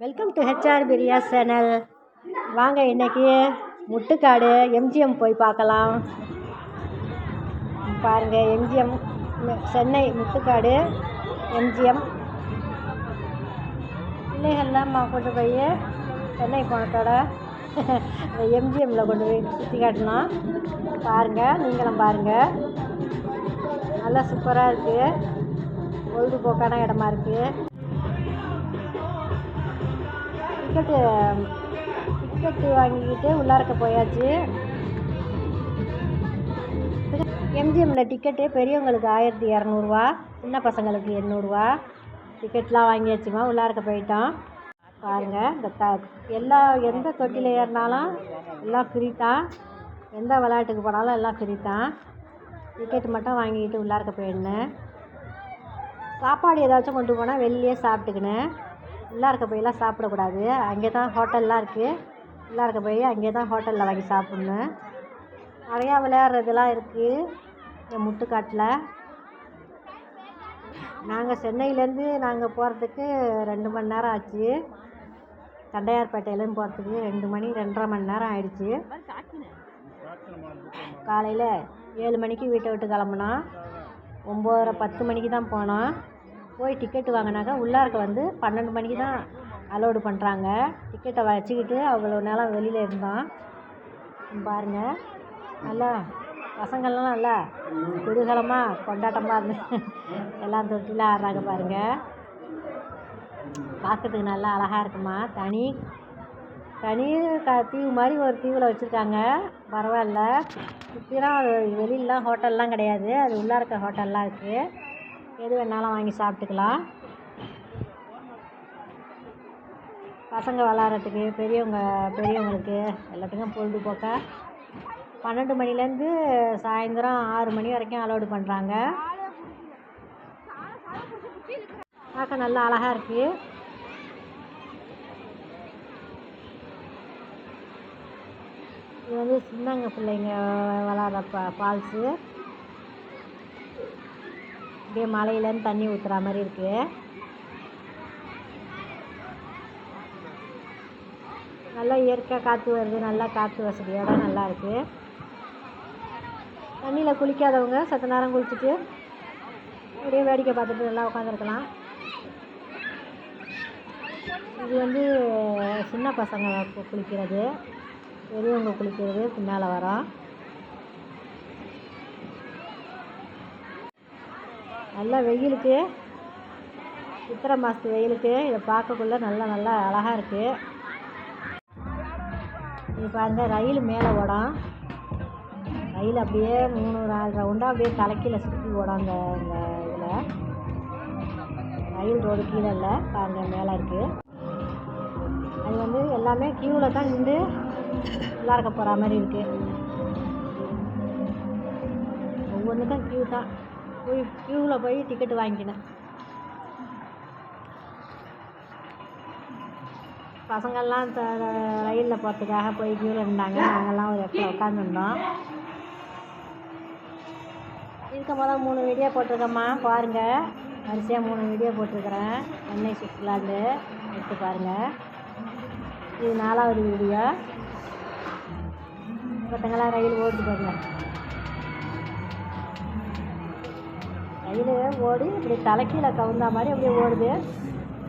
Welcome to HR Priya channel வாங்க இன்னைக்கு Muttukadu MGM போய் பார்க்கலாம். பாருங்க எம்ஜிஎம் சென்னை முட்டுக்காடு எம்ஜிஎம் பிள்ளைகள்லாம் மா- கொண்டு போய் சென்னை போனதோட இந்த எம்ஜிஎம்மில் கொண்டு போய் சுற்றி காட்டலாம். பாருங்கள் நீங்களும் பாருங்கள் நல்லா சூப்பராக இருக்குது பொழுதுபோக்கான இடமா இருக்குது டிக்கெட்டு டிக்கெட்டு um, வாங்கிக்கிட்டு உள்ளாரக்க போயாச்சு. எம்ஜிஎம்மில் டிக்கெட்டு பெரியவங்களுக்கு ஆயிரத்தி இரநூறுவா சின்ன பசங்களுக்கு எண்ணூறுவா. டிக்கெட்லாம் வாங்கியாச்சுமா உள்ளாரக்க போயிட்டோம் பாருங்கள் இந்த த எல்லா எந்த தொட்டியில் ஏறினாலும் எல்லாம் ஃப்ரீ தான் எந்த விளையாட்டுக்கு போனாலும் எல்லாம் ஃப்ரீ தான் டிக்கெட் மட்டும் வாங்கிக்கிட்டு உள்ளாரக்க போயிடணும் சாப்பாடு ஏதாச்சும் கொண்டு போனால் வெளியே சாப்பிட்டுக்கினேன். உள்ளாரக்க போயெல்லாம் சாப்பிடக்கூடாது. அங்கே தான் ஹோட்டல்லாம் இருக்குது உள்ளாரக்க போய் அங்கே தான் ஹோட்டலில் வாங்கி சாப்பிட்ணும். நிறையா விளையாடுறதெல்லாம் இருக்குது இந்த முட்டுக்காட்டில். நாங்கள் சென்னையிலேருந்து நாங்கள் போகிறதுக்கு ரெண்டு மணி நேரம் ஆச்சு. தண்டையார்பேட்டையிலேருந்து போகிறதுக்கு ரெண்டு மணி ரெண்டரை மணி நேரம் ஆயிடுச்சு. காலையில் ஏழு மணிக்கு வீட்டை விட்டு கிளம்புனோம் ஒம்போதரை பத்து மணிக்கு தான் போனோம். போய் டிக்கெட் வாங்கினாக்கா உள்ளார்க்க வந்து பன்னெண்டு மணிக்கு தான் அலோடு பண்ணுறாங்க டிக்கெட்டை வச்சுக்கிட்டு அவ்வளோ நேரம் வெளியில் இருந்தோம் பாருங்கள் நல்லா பசங்கள்லாம் நல்லா குதூகலமாக கொண்டாட்டமாக இருந்து எல்லாம் தொட்டியில் ஆடுறாங்க பாருங்கள் பார்க்கறதுக்கு நல்லா அழகாக இருக்குமா? தனி. தனி க தீவு மாதிரி ஒரு தீவில் வச்சுருக்காங்க. பரவாயில்ல. சுற்றிலாம் வெளியிலலாம் ஹோட்டல்லாம் கிடையாது. அது உள்ளே இருக்க ஹோட்டல்லாம் இருக்குது எது வேணாலும் வாங்கி சாப்பிட்டுக்கலாம். பசங்க விளாட்றதுக்கு பெரியவங்க பெரியவங்களுக்கு எல்லாத்துக்கும் பொழுதுபோக்க. பன்னெண்டு மணிலேருந்து சாயந்தரம் ஆறு மணி வரைக்கும் அலோடு பண்ணுறாங்க பார்க்க நல்லா அழகாக இருக்குது இது வந்து சின்னங்க பிள்ளைங்க விளாட்ற பா ஃபால்ஸு அப்படியே மலையிலேருந்து தண்ணி ஊற்றுற மாதிரி இருக்குது நல்லா இயற்கையாக காற்று வருது நல்லா காற்று வசதியோட நல்லா இருக்குது தண்ணியில் குளிக்காதவங்க சத்த நேரம் குளிச்சுட்டு அப்படியே வேடிக்கை பார்த்துட்டு நல்லா உட்காந்துருக்கலாம் இது வந்து சின்ன பசங்க கு- குளிக்கிறது. பெரியவங்க குளிக்கிறது பின்னால் வரோம் நல்லா வெயிலுக்கு. சித்திரை மாதத்து வெயிலுக்கு. இதை பார்க்கக்குள்ள நல்லா நல்லா அழகாக இருக்குது இது அந்த ரயில் மேலே ஓடும். ரயில் அப்படியே மூணு நாலு ரவுண்டாக அப்படியே தலைக்கீழ சுற்றி ஓடும் அந்த இந்த இதில். ரயில் ரோடு கீழே இல்லை பாருங்க மேலே இருக்குது அது வந்து எல்லாமே க்யூவில் தான் நின்று உள்ளார்க்க போகிற மாதிரி இருக்குது ஒவ்வொன்றுக்கும் க்யூ தான். போய் க்யூவில் போய் டிக்கெட்டு வாங்கிக்கினேன் பசங்கள்லாம் த ரயிலில் போகிறதுக்காக போய் க்யூவில் இருந்தாங்க நாங்கள்லாம் ஒரு இடத்துல உட்காந்துருந்தோம் இருக்கும் போது மூணு வீடியோ போட்டிருக்கம்மா. பாருங்கள் வரிசையாக மூணு வீடியோ போட்டிருக்கிறேன். சென்னை சுற்றுலாண்டு எடுத்து பாருங்கள் இது நாலாவது வீடியோ ஒருத்தங்களாம் ரயில் ஓட்டு பாருங்கள் ரயில் ஓடி இப்படி தலைக்கீழ கவுந்தா மாதிரி அப்படியே ஓடுது.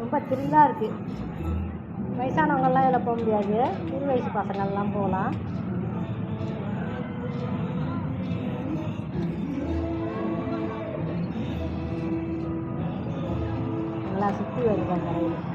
ரொம்ப த்ரில்லாக இருக்குது வயசானவங்கள்லாம் இதில் போக முடியாது. சிறு வயசு பசங்கள்லாம் போகலாம். நல்லா சுற்றி வருவாங்க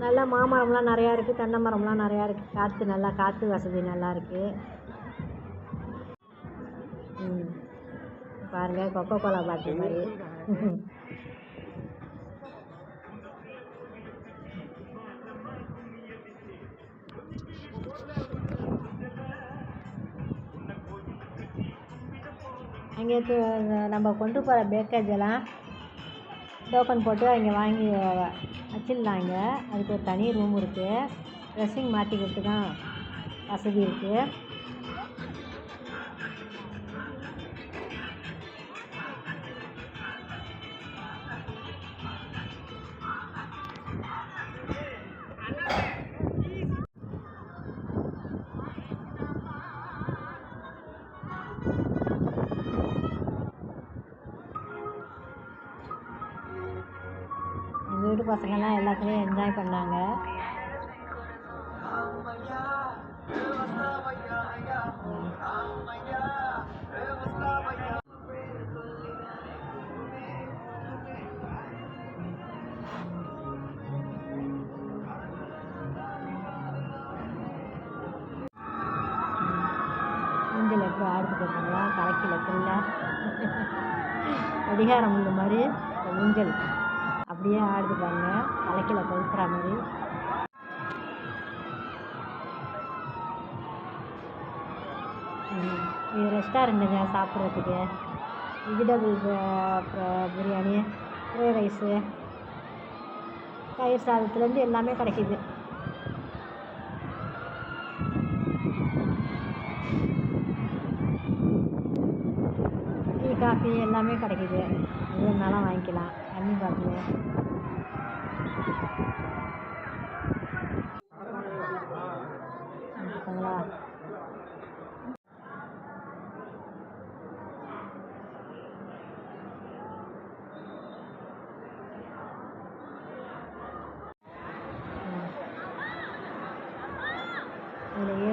நல்லா மாமரம்லாம் நிறையா இருக்குது தென்னை மரம்லாம் நிறையா இருக்குது காற்று நல்லா காற்று வசதி நல்லா இருக்குது ம். பாருங்கள் கொக்கோ கோலா பாட்டில் மாதிரி அங்கே நம்ம கொண்டு போகிற பேக்கேஜெல்லாம் டோக்கன் போட்டு அங்கே வாங்கி வச்சிடலாங்க அதுக்கு ஒரு தனி ரூம் இருக்குது ட்ரெஸ்ஸிங் மாற்றிக்கிறதுக்கும் வசதி இருக்குது எல்லாத்துலேயும் பண்ணாங்க. ஊஞ்சல் எப்படி ஆடுது பார்த்தீங்களா கலக்கில ஃபுல்லாக அதிகாரம் உள்ள மாதிரி ஊஞ்சல் அப்படியே ஆடுது பாருங்க. தலைக்கில கொளுத்துற மாதிரி. இது ரெஸ்டாரண்ட்டுங்க சாப்பிட்றதுக்கு. Vegetable biryani fried rice. தயிர் சாதத்துலேருந்து எல்லாமே கிடைக்கிது. டீ காஃபி எல்லாமே கிடைக்கிது. எதுனாலும் வாங்கிக்கலாம். தண்ணி பாட்டில் பார்த்தீங்களா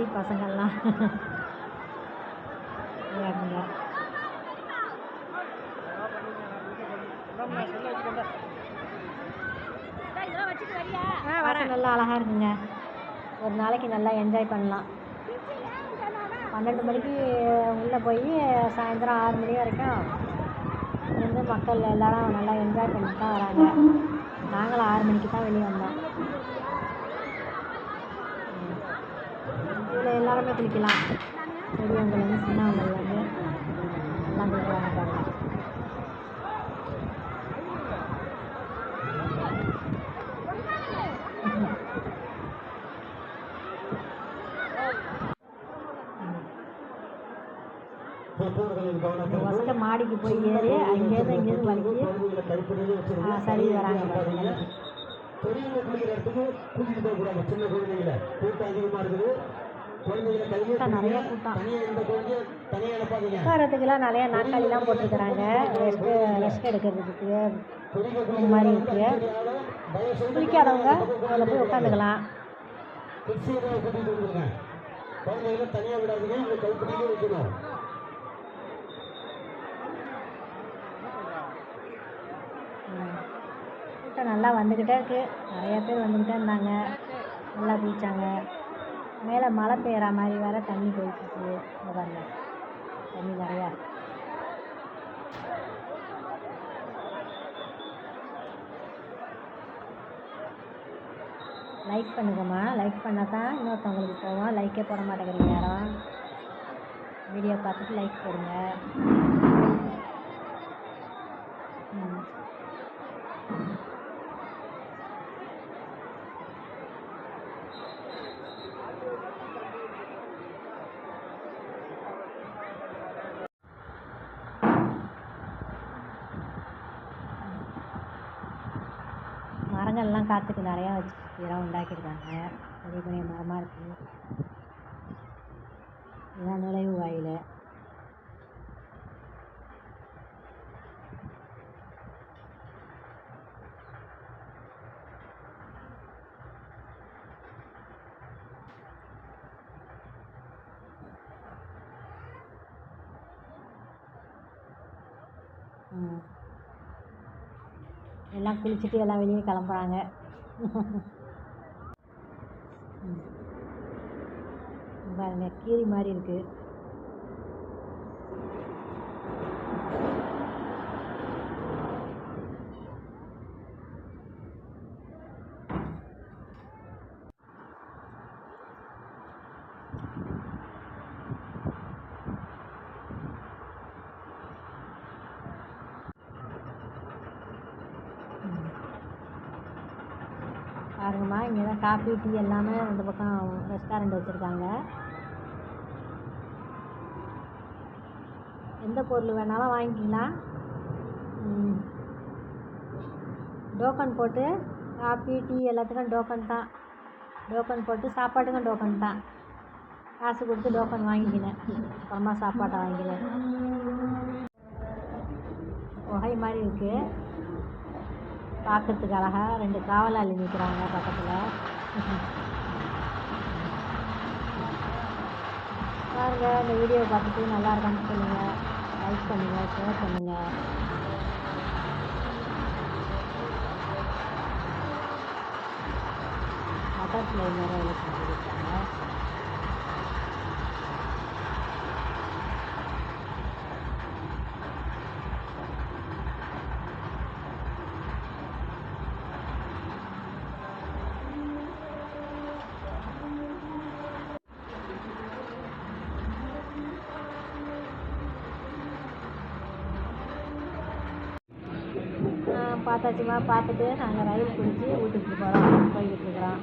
இதில் பசங்கள்லாம். விளையாடுங்க நல்லா அழகாக இருக்குங்க. ஒரு நாளைக்கு நல்லா என்ஜாய் பண்ணலாம். பன்னெண்டு மணிக்கு உள்ளே போய் சாயந்தரம் ஆறு மணி வரைக்கும் வந்து மக்கள் எல்லாரும் நல்லா என்ஜாய் பண்ணிட்டு தான் வராங்க. நாங்களும் ஆறு மணிக்கு தான் வெளியே வந்தோம். இதில் எல்லாருமே குளிக்கலாம். பெரியவங்கலேருந்து சின்னவங்கலேருந்து எல்லாம் குளிக்கிறாங்க பாருங்க பெற்றோர்களின் கவனத்திற்கு ஃபஸ்ட்டு மாடிக்கு போய் ஏறி அங்கேருந்து இங்கேருந்து. ஆ, சரி வராங்க பெரியவங்க குளிக்கிற இடத்துக்கு கூட்டிட்டு போக கூடாது சின்ன குழந்தைகளை கூட்டம் அதிகமா இருக்குது. கூட்டம் நிறைய கூட்டம். உட்காரத்துக்குலாம் நிறைய நாற்காலிலாம் போட்டிருக்கிறாங்க. ரெஸ்ட்டு ரெஸ்ட் எடுக்கிறதுக்கு இந்த மாதிரி இருக்குது குளிக்காதவங்க அதில் போய் உட்காந்துக்கலாம். குழந்தைகளை தனியா விடாதீங்க. வைக்கணும். ம். கூட்டம் நல்லா வந்துக்கிட்டே இருக்குது நிறைய பேர் வந்துக்கிட்டே இருந்தாங்க. நல்லா குளிச்சாங்க. மேலே மழை பெய்கிற மாதிரி வேற தண்ணி போயிடுச்சு இங்க பாருங்க. தண்ணி நிறையா லைக் பண்ணுங்கம்மா. லைக் பண்ணால் தான் இன்னொருத்தவங்களுக்கு போவோம். லைக்கே போட மாட்டேங்கிறீங்க யாரும். வீடியோ பார்த்துட்டு லைக் போடுங்க. ம். மரங்கள்லாம் காற்றுக்கு நிறையா வச்சு இதெல்லாம் உண்டாக்கியிருக்காங்க. பெரிய பெரிய மரமாக இருக்குது இதுதான் நுழைவு வாயில். ம். எல்லாம் குளிச்சுட்டு எல்லாம் வெளியே கிளம்புறாங்க. பாருங்க கீரி மாதிரி இருக்குது இங்கே தான் காஃபி டீ எல்லாமே அந்த பக்கம் ரெஸ்டாரண்ட் வச்சுருக்காங்க. எந்த பொருள் வேணாலும் வாங்கிக்கலாம். டோக்கன் போட்டு காஃபி டீ எல்லாத்துக்கும் டோக்கன் தான். டோக்கன் போட்டு சாப்பாட்டுக்கும் டோக்கன் தான். காசு கொடுத்து டோக்கன் வாங்கிக்கினேன். அப்புறமா சாப்பாட்டை வாங்கிக்கிறேன் குகை மாதிரி இருக்குது பார்க்கறதுக்கு அழகாக ரெண்டு காவலாளி நிற்கிறாங்க பக்கத்தில். பாருங்க இந்த வீடியோ பார்த்துட்டு நல்லா இருக்கான்னு சொல்லுங்கள் லைக் பண்ணுங்கள் ஷேர் பண்ணுங்கள் பட்டர்ஃப்ளை மாதிரி செஞ்சுருக்காங்க பார்த்தாச்சுமா பார்த்துட்டு நாங்கள் ரயில் பிடிச்சி வீட்டுக்கு போகிறோம் போய்கிட்டு இருக்கிறோம்.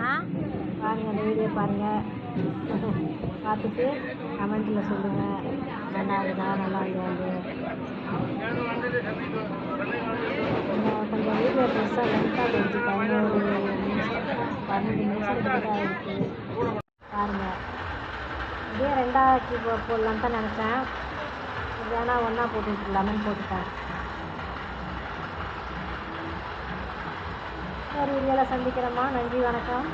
ஆ? பாருங்கள் அந்த வீடியோ பாருங்கள் பார்த்துட்டு கமெண்ட்டில் சொல்லுங்கள் நல்லா இருக்குதா? நல்லா இல்லையாண்டு கொஞ்சம் கொஞ்சம் வீடியோ ட்ரெஸ்ஸாக லென்த்தாக போயிடுச்சு பதினோரு நிமிஷம் பாருங்கள் இதே ரெண்டாக்கி போ போடலான்னு தான் நினச்சேன் வேணா ஒன்றா போட்டு விட்டுலாமேன்னு போட்டுட்டேன் சரி வீடியோவில் சந்திக்கிறேம்மா நன்றி வணக்கம்.